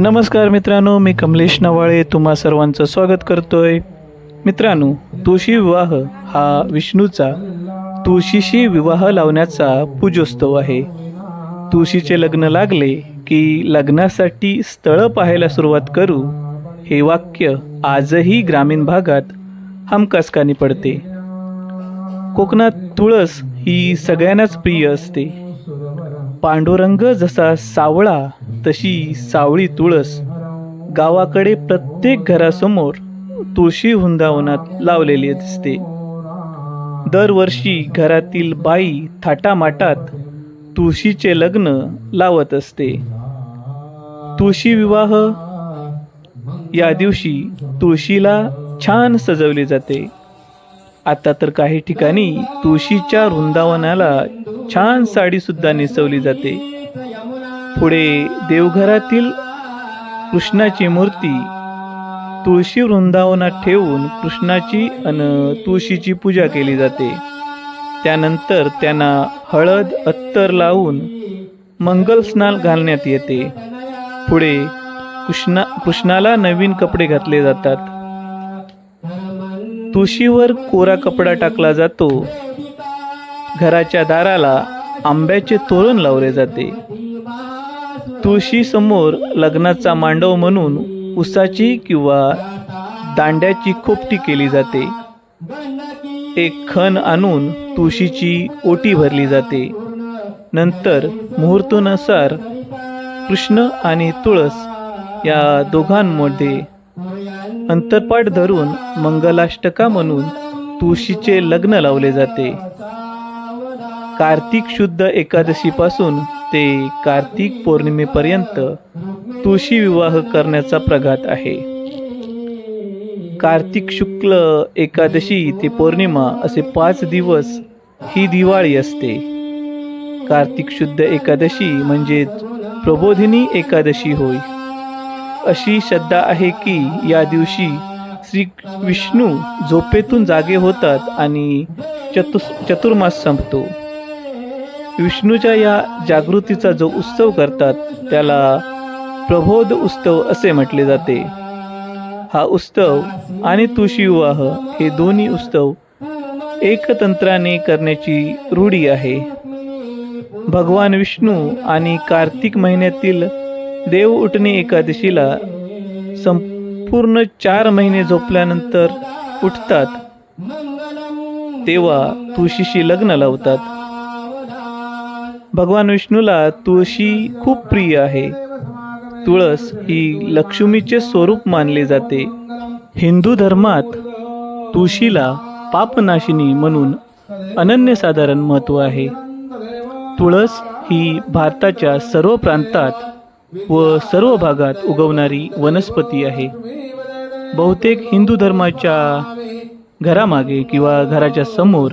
नमस्कार मित्रांनो मी कमलेश नवाळे तुम्हा सर्वांचं स्वागत करतोय. मित्रांनो तुळशी विवाह हा विष्णूचा तुळशीशी विवाह लावण्याचा पूजोत्सव आहे. तुळशीचे लग्न लागले की लग्नासाठी स्थळं पाहायला सुरुवात करू हे वाक्य आजही ग्रामीण भागात हमकासकानी पडते. कोकणात तुळस ही सगळ्यांनाच प्रिय असते. पांडुरंग जसा सावळा तशी सावळी तुळस. गावाकडे प्रत्येक घरासमोर तुळशी वृंदावनात लावलेली दिसते. दरवर्षी घरातील बाई थाटामाटात तुळशीचे लग्न लावत असते. तुळशी विवाह या दिवशी तुळशीला छान सजवले जाते. आता तर काही ठिकाणी तुळशीच्या वृंदावनाला छान साडी सुद्धा नेसवली जाते. पुढे देवघरातील कृष्णाची मूर्ती तुळशी वृंदावनात ठेवून कृष्णाची अन तुळशीची पूजा केली जाते. त्यानंतर त्यांना हळद अत्तर लावून मंगलस्नान घालण्यात येते. पुढे कृष्णा कृष्णाला नवीन कपडे घातले जातात. तुळशीवर कोरा कपडा टाकला जातो. घराच्या दाराला आंब्याचे तोरण लावले जाते. तुळशीसमोर लग्नाचा मांडव म्हणून उसाची किंवा दांड्याची खोपटी केली जाते. एक खण आणून तुळशीची ओटी भरली जाते. नंतर मुहूर्तानुसार कृष्ण आणि तुळस या दोघांमध्ये अंतरपाठ धरून मंगलाष्टका म्हणून तुळशीचे लग्न लावले जाते. कार्तिक शुद्ध एकादशीपासून ते कार्तिक पौर्णिमेपर्यंत तुळशी विवाह करण्याचा प्रघात आहे. कार्तिक शुक्ल एकादशी ते पौर्णिमा असे पाच दिवस ही दिवाळी असते. कार्तिक शुद्ध एकादशी म्हणजेच प्रबोधिनी एकादशी होय. अशी श्रद्धा आहे की या दिवशी श्री विष्णू झोपेतून जागे होतात आणि चतु चतुर्मास संपतो. विष्णूच्या या जागृतीचा जो उत्सव करतात त्याला प्रबोध उत्सव असे म्हटले जाते. हा उत्सव आणि तुळशी विवाह हे दोन्ही उत्सव एकतंत्राने करण्याची रूढी आहे. भगवान विष्णू आणि कार्तिक महिन्यातील देव उठणे एकादशीला संपूर्ण चार महिने झोपल्यानंतर उठतात. तेव्हा तुळशीशी लग्न लावतात. भगवान विष्णूला तुळशी खूप प्रिय आहे. तुळस ही लक्ष्मीचे स्वरूप मानले जाते. हिंदू धर्मात तुळशीला पापनाशिनी म्हणून अनन्यसाधारण महत्त्व आहे. तुळस ही भारताच्या सर्व प्रांतात व सर्व भागात उगवणारी वनस्पती आहे. बहुतेक हिंदू धर्माच्या घरामागे किंवा घराच्या समोर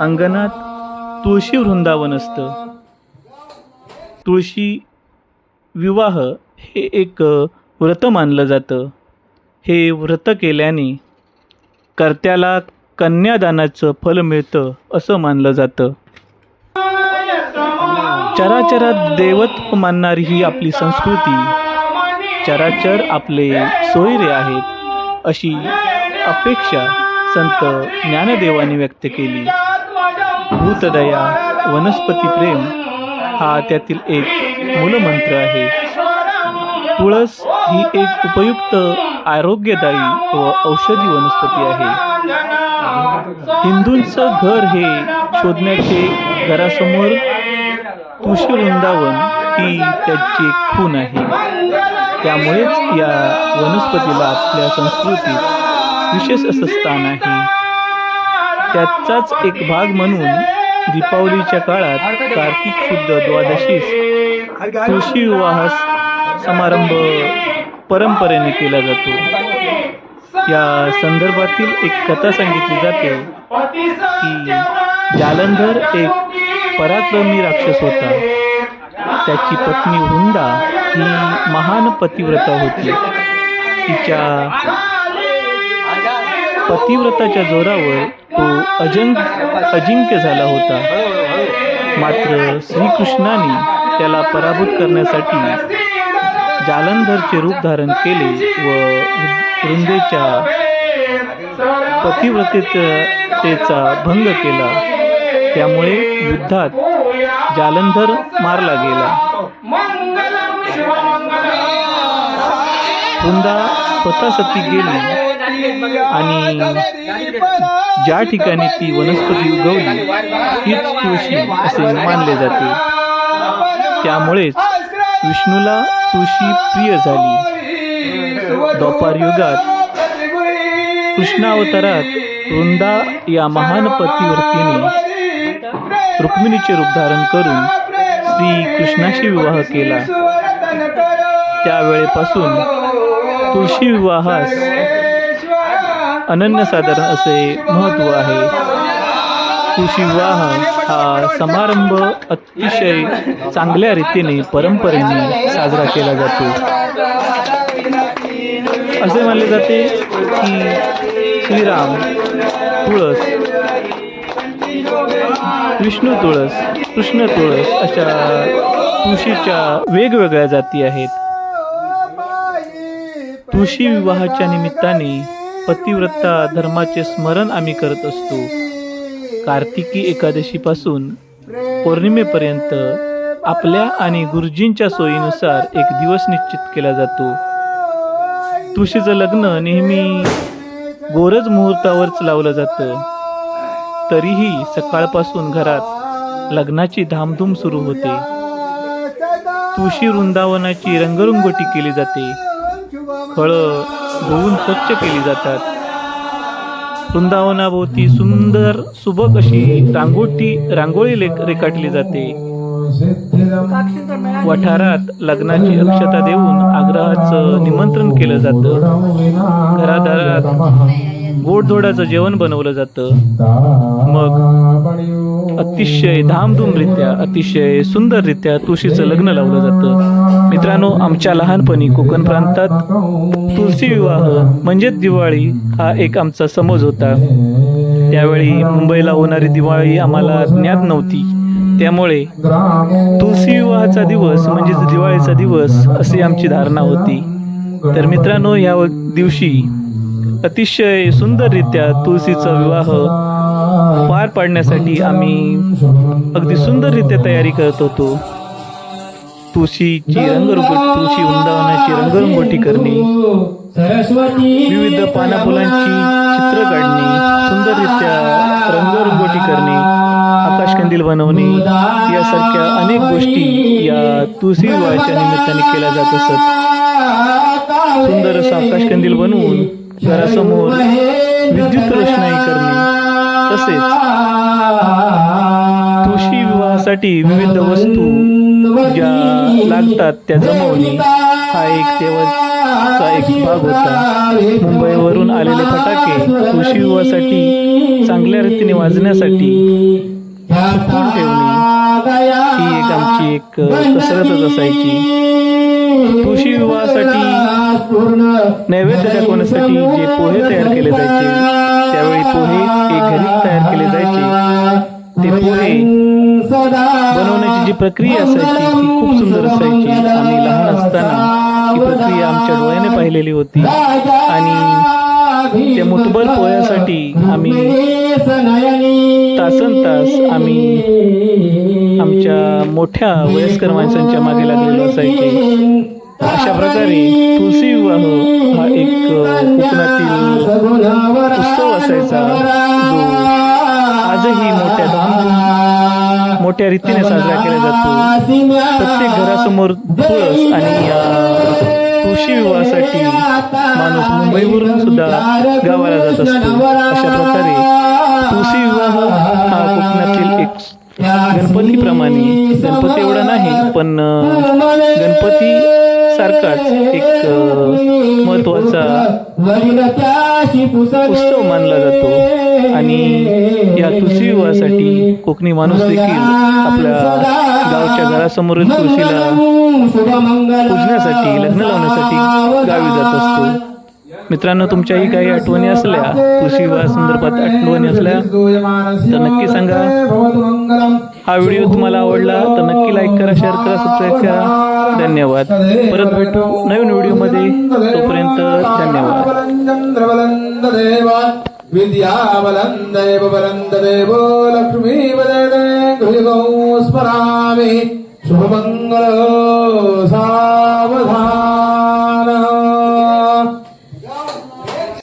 अंगणात तुळशी वृंदावन असतं. तुळशी विवाह हे एक व्रत मानलं जातं. हे व्रत केल्याने कर्त्याला कन्यादानाचं फल मिळतं असं मानलं जातं. चराचरात देवत्व मानणारी ही आपली संस्कृती. चराचर आपले सोयरे आहेत अशी अपेक्षा संत ज्ञानदेवाने व्यक्त केली. भूतदया वनस्पती प्रेम हा त्यातील एक मूलमंत्र आहे. तुळस ही एक उपयुक्त आरोग्यदायी व औषधी वनस्पती आहे. हिंदूंचं घर हे शोधण्याचे घरासमोर तुळशी वृंदावन ही त्याची एक खून आहे. त्यामुळेच या वनस्पतीला आपल्या संस्कृतीत विशेष असं स्थान आहे. त्याचाच एक भाग म्हणून दीपावलीच्या काळात कार्तिक शुद्ध द्वादशीस तुळशी विवाह समारंभ परंपरेने केला जातो. या संदर्भातील एक कथा सांगितली जाते की जालंधर एक पराक्रमी राक्षस होता. त्याची पत्नी वृंदा ही महान पतिव्रता होती. तिच्या पतिव्रताच्या जोरावर तो अजंक अजिंक्य झाला होता. मात्र श्रीकृष्णाने त्याला पराभूत करण्यासाठी जालंधरचे रूप धारण केले व वृंदेच्या पतिव्रतेचा भंग केला. त्यामुळे युद्धात जालंधर मारला गेला. वृंदा स्वतः सती गेली आणि ज्या ठिकाणी ती वनस्पती उगवली तीच तुळशी असे मानले जाते. त्यामुळेच विष्णूला तुळशी प्रिय झाली. द्वापार युगात कृष्णावतारात वृंदा या महान पतिव्रतीने रुक्मिणीचे रूप धारण करून श्री कृष्णाशी विवाह केला. त्यावेळेपासून तुळशी विवाहास अनन्यसाधारण असे महत्त्व आहे. तुळशी विवाह हा समारंभ अतिशय चांगल्या रीतीने परंपरेने साजरा केला जातो. असे मानले जाते की श्रीराम तुळस विष्णू तुळस कृष्ण तुळस अशा तुळशीच्या वेगवेगळ्या जाती आहेत. तुळशी विवाहाच्या निमित्ताने पतिव्रता धर्माचे स्मरण आम्ही करत असतो. कार्तिकी एकादशीपासून पौर्णिमेपर्यंत आपल्या आणि गुरुजींच्या सोयीनुसार एक दिवस निश्चित केला जातो. तुळशीचं लग्न नेहमी गोरज मुहूर्तावरच लावलं जातं. तरीही सकाळपासून घरात लग्नाची धामधूम सुरू होते. तुळशी वृंदावनाची रंगरंगोटी केली जाते. फळं धुवून स्वच्छ केली जातात. वृंदावनाभोवती सुंदर सुबक अशी रांगोटी रांगोळी लेख रेखाटली जाते. वठारात लग्नाची अक्षता देऊन आग्रहाचं निमंत्रण केलं जातं. घरादारात गोडधोडाचं जेवण बनवलं जातं. मग अतिशय धामधूमरित्या अतिशय सुंदररित्या तुळशीचं लग्न लावलं जातं. मित्रांनो आमच्या लहानपणी कोकण प्रांतात तुळशी विवाह म्हणजेच दिवाळी हा एक आमचा समज होता. त्यावेळी मुंबईला होणारी दिवाळी आम्हाला ज्ञात नव्हती. त्यामुळे तुळशी विवाहाचा दिवस म्हणजेच दिवाळीचा दिवस अशी आमची धारणा होती. तर मित्रांनो या दिवशी अतिशय सुंदररित्या तुळशीचा विवाह पार पाडण्यासाठी आम्ही अगदी सुंदररित्या तयारी करत होतो. तुळशीची रंगरंगोटी तुळशी वृंदावनाची रंगरंगोटी करणे विविध पानाफुलांची चित्र काढणे सुंदररित्या रंगरंगोटी करणे आकाशकंदील बनवणे यासारख्या अनेक गोष्टी या तुळशी विवाहाच्या निमित्ताने केल्या जात असत. सुंदर असं आकाशकंदील बनवून घरासमोर विद्युत रोषणाई करणे तसेच तुळशी विवाहासाठी विविध वस्तू ज्या लागतात त्या जमवणे हा एक देवाचा एक भाग होता. मुंबईवरून आलेले फटाके तुळशी विवाहासाठी चांगल्या रीतीने वाजण्यासाठी ठेवणे ही एक आमची एक कसरतच असायची. तुळशी विवाहासाठी नैवेद्य दाखवण्यासाठी जे पोहे तयार केले जायचे त्यावेळी पोहे हे घरी तयार केले जायचे. ते पोहे बनवण्याची जी प्रक्रिया असायची ती खूप सुंदर असायची. आम्ही लहान असताना ही प्रक्रिया आमच्या डोळ्याने पाहिलेली होती. आणि त्या मुठभर पोह्यासाठी आम्ही तासन तास आम्ही आमच्या मोठ्या वयस्कर माणसांच्या मागे लागलेलो असायचे. अशा प्रकारे तुळशी विवाह हा एक आजही मोठ्या धाम मोठ्या रीतीने साजरा केला जातो. प्रत्येक घरासमोर तुळस आणि या तुळशी विवाहासाठी माणूस मुंबईवरून सुद्धा गावाला जात असतो. अशा प्रकारे तुळशी विवाह हा कोकणातील एक गणपतीप्रमाणे. गणपती एवढा नाही पण गणपती सारखाच एक महत्त्वाचा उत्सव मानला जातो. आणि या तुळशी विवाहासाठी कोकणी माणूस देखील आपल्या गावच्या घरासमोरील तुळशीला पूजण्यासाठी लग्न लावण्यासाठी गावी जात असतो. मित्रांनो तुमच्याही काही आठवणी असल्या तुळशी विवाह संदर्भात आठवणी असल्या तर नक्की सांगा. हा व्हिडिओ तुम्हाला आवडला तर नक्की लाईक करा शेअर करा सबस्क्राईब करा धन्यवाद परत भेटू नवीन व्हिडिओमध्ये तोपर्यंत धन्यवाद चंद्रबलंदेव विद्याबलंदेव बलंदेव लक्ष्मी वदे गृहगौ स्मरामि शुभमङ्गल सा